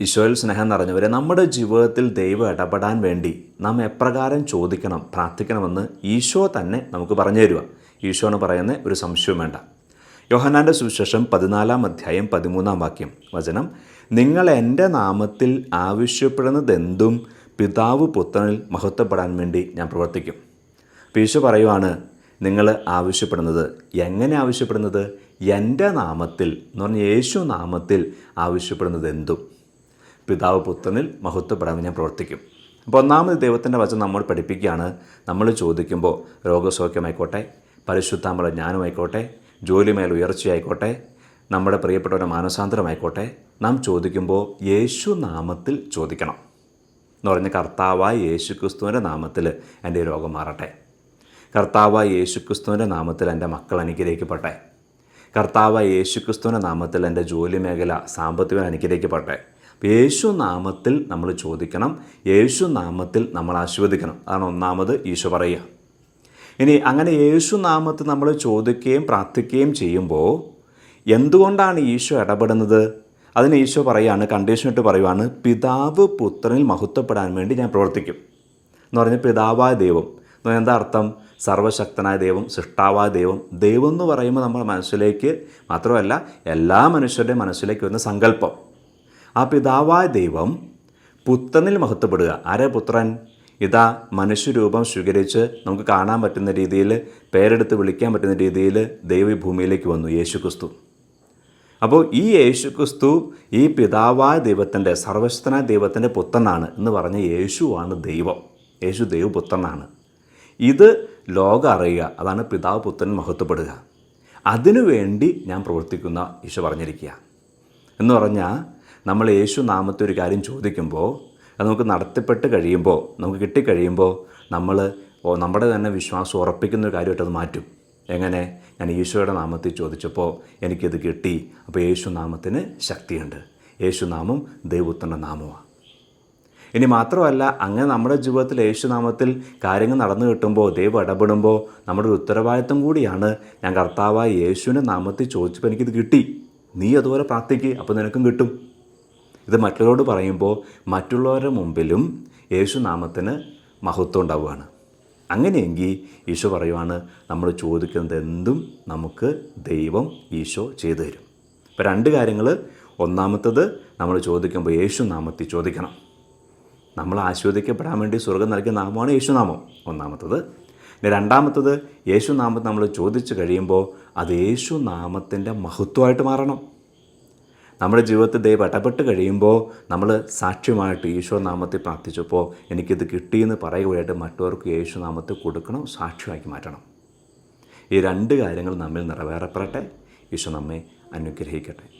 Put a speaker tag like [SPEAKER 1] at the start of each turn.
[SPEAKER 1] ഈശോയിൽ സ്നേഹം നിറഞ്ഞവരെ നമ്മുടെ ജീവിതത്തിൽ ദൈവം ഇടപെടാൻ വേണ്ടി നാം എപ്രകാരം ചോദിക്കണം പ്രാർത്ഥിക്കണമെന്ന് ഈശോ തന്നെ നമുക്ക് പറഞ്ഞു തരുക ഈശോ എന്ന് പറയുന്ന ഒരു സംശയവും വേണ്ട. യോഹനാന്റെ സുവിശേഷം പതിനാലാം അധ്യായം പതിമൂന്നാം വാക്യം. വചനം നിങ്ങൾ എന്റെ നാമത്തിൽ ആവശ്യപ്പെടുന്നതെന്തും പിതാവ് പുത്രനിൽ മഹത്വപ്പെടാൻ വേണ്ടി ഞാൻ പ്രവർത്തിക്കും. ഈശോ പറയുവാണ് നിങ്ങൾ ആവശ്യപ്പെടുന്നത് എങ്ങനെ ആവശ്യപ്പെടുന്നത്? എന്റെ നാമത്തിൽ എന്ന് പറഞ്ഞാൽ യേശു നാമത്തിൽ ആവശ്യപ്പെടുന്നത് എന്തും പിതാവ് പുത്രനിൽ മഹത്വപ്പെടാൻ ഞാൻ പ്രവർത്തിക്കും. അപ്പോൾ ഒന്നാമത് ദൈവത്തിന്റെ വചനം നമ്മൾ പഠിപ്പിക്കുകയാണ്. നമ്മൾ ചോദിക്കുമ്പോൾ രോഗസൗഖ്യമായിക്കോട്ടെ പരിശുദ്ധാമ്പള ജ്ഞാനമായിക്കോട്ടെ ജോലി മേൽ ഉയർച്ചയായിക്കോട്ടെ നമ്മുടെ പ്രിയപ്പെട്ടവരുടെ മാനസാന്തരമായിക്കോട്ടെ നാം ചോദിക്കുമ്പോൾ യേശു നാമത്തിൽ ചോദിക്കണം. എന്ന് പറഞ്ഞ കർത്താവായ യേശു ക്രിസ്തുവിന്റെ നാമത്തിൽ എന്റെ രോഗം മാറട്ടെ. കർത്താവായ യേശു ക്രിസ്തുവിന്റെ നാമത്തിൽ എന്റെ മക്കൾ അനുഗ്രഹിക്കപ്പെട്ടെ. കർത്താവായ യേശു ക്രിസ്തുവിന്റെ നാമത്തിൽ എന്റെ ജോലി മേഖല സാമ്പത്തികം അനുഗ്രഹിക്കപ്പെട്ടെ. അപ്പോൾ യേശു നാമത്തിൽ നമ്മൾ ചോദിക്കണം യേശുനാമത്തിൽ നമ്മൾ ആസ്വദിക്കണം അതാണ് ഒന്നാമത് ഈശോ പറയുക. ഇനി അങ്ങനെ യേശുനാമത്തിൽ നമ്മൾ ചോദിക്കുകയും പ്രാർത്ഥിക്കുകയും ചെയ്യുമ്പോൾ എന്തുകൊണ്ടാണ് ഈശോ ഇടപെടുന്നത്? അതിന് ഈശോ പറയുകയാണ് കണ്ടീഷൻ ഇട്ട് പറയുവാണ് പിതാവ് പുത്രനിൽ മഹത്വപ്പെടാൻ വേണ്ടി ഞാൻ പ്രവർത്തിക്കും. എന്ന് പറഞ്ഞാൽ പിതാവായ ദൈവം എന്ന് പറഞ്ഞാൽ എന്താ അർത്ഥം? സർവശക്തനായ ദൈവം സൃഷ്ടാവായ ദൈവം ദൈവം എന്ന് പറയുമ്പോൾ നമ്മുടെ മനസ്സിലേക്ക് മാത്രമല്ല എല്ലാ മനുഷ്യരുടെയും മനസ്സിലേക്ക് വരുന്ന സങ്കല്പം. ആ പിതാവായ ദൈവം പുത്രനിൽ മഹത്വപ്പെടുക. ആരെ പുത്രൻ? ഇതാ മനുഷ്യരൂപം സ്വീകരിച്ച് നമുക്ക് കാണാൻ പറ്റുന്ന രീതിയിൽ പേരെടുത്ത് വിളിക്കാൻ പറ്റുന്ന രീതിയിൽ ദൈവ ഭൂമിയിലേക്ക് വന്നു യേശുക്രിസ്തു. അപ്പോൾ ഈ യേശുക്രിസ്തു ഈ പിതാവായ ദൈവത്തിന്റെ സർവശക്തനായ ദൈവത്തിന്റെ പുത്രനാണ് എന്ന് പറഞ്ഞ യേശുവാണ് ദൈവം. യേശു ദൈവപുത്രനാണ് ഇത് ലോകം അറിയുക. അതാണ് പിതാവ് പുത്രൻ മഹത്വപ്പെടുക. അതിനുവേണ്ടി ഞാൻ പ്രവർത്തിക്കുന്ന ഈശോ പറഞ്ഞിരിക്കുക. എന്ന് പറഞ്ഞാൽ നമ്മൾ യേശു നാമത്തെ ഒരു കാര്യം ചോദിക്കുമ്പോൾ അത് നമുക്ക് നടത്തിപ്പെട്ട് കഴിയുമ്പോൾ നമുക്ക് കിട്ടിക്കഴിയുമ്പോൾ നമ്മൾ നമ്മുടെ തന്നെ വിശ്വാസം ഉറപ്പിക്കുന്ന ഒരു കാര്യമായിട്ട് അത് മാറ്റും. എങ്ങനെ? ഞാൻ ഈശോയുടെ നാമത്തിൽ ചോദിച്ചപ്പോൾ എനിക്കിത് കിട്ടി. അപ്പോൾ യേശു നാമത്തിന് ശക്തിയുണ്ട്. യേശു നാമം ദൈവത്തിന്റെ നാമമാണ്. ഇനി മാത്രമല്ല അങ്ങനെ നമ്മുടെ ജീവിതത്തിൽ യേശുനാമത്തിൽ കാര്യങ്ങൾ നടന്നു കിട്ടുമ്പോൾ ദൈവം ഇടപെടുമ്പോൾ നമ്മുടെ ഒരു ഉത്തരവാദിത്വം കൂടിയാണ് ഞാൻ കർത്താവായ യേശുവിന്റെ നാമത്തിൽ ചോദിച്ചപ്പോൾ എനിക്കിത് കിട്ടി. നീ അതുപോലെ പ്രാർത്ഥിക്കുക അപ്പോൾ നിനക്കും കിട്ടും. ഇത് മറ്റുള്ളവരോട് പറയുമ്പോൾ മറ്റുള്ളവരുടെ മുമ്പിലും യേശു നാമത്തിന് മഹത്വം ഉണ്ടാവുകയാണ്. അങ്ങനെയെങ്കിൽ ഈശോ പറയുവാണ് നമ്മൾ ചോദിക്കുന്നത് എന്തും നമുക്ക് ദൈവം ഈശോ ചെയ്തു തരും. ഇപ്പോൾ രണ്ട് കാര്യങ്ങൾ. ഒന്നാമത്തത് നമ്മൾ ചോദിക്കുമ്പോൾ യേശു നാമത്തിൽ ചോദിക്കണം. നമ്മൾ ആസ്വദിക്കപ്പെടാൻ വേണ്ടി സ്വർഗം നൽകിയ നാമമാണ് യേശുനാമം ഒന്നാമത്തത്. ഇനി രണ്ടാമത്തത് യേശുനാമത്ത് നമ്മൾ ചോദിച്ചു കഴിയുമ്പോൾ അത് യേശുനാമത്തിന്റെ മഹത്വമായിട്ട് മാറണം. നമ്മുടെ ജീവിതത്തിൽ ദൈവം ഇടപെട്ട് കഴിയുമ്പോൾ നമ്മൾ സാക്ഷ്യമായിട്ട് ഈശോ നാമത്തിൽ പ്രാർത്ഥിച്ചപ്പോൾ എനിക്കിത് കിട്ടിയെന്ന് പറയുകയായിട്ട് മറ്റവർക്ക് യേശു നാമത്തിൽ കൊടുക്കണം സാക്ഷ്യമാക്കി മാറ്റണം. ഈ രണ്ട് കാര്യങ്ങൾ നമ്മിൽ നിറവേറപ്പെടട്ടെ. ഈശോ നമ്മെ അനുഗ്രഹിക്കട്ടെ.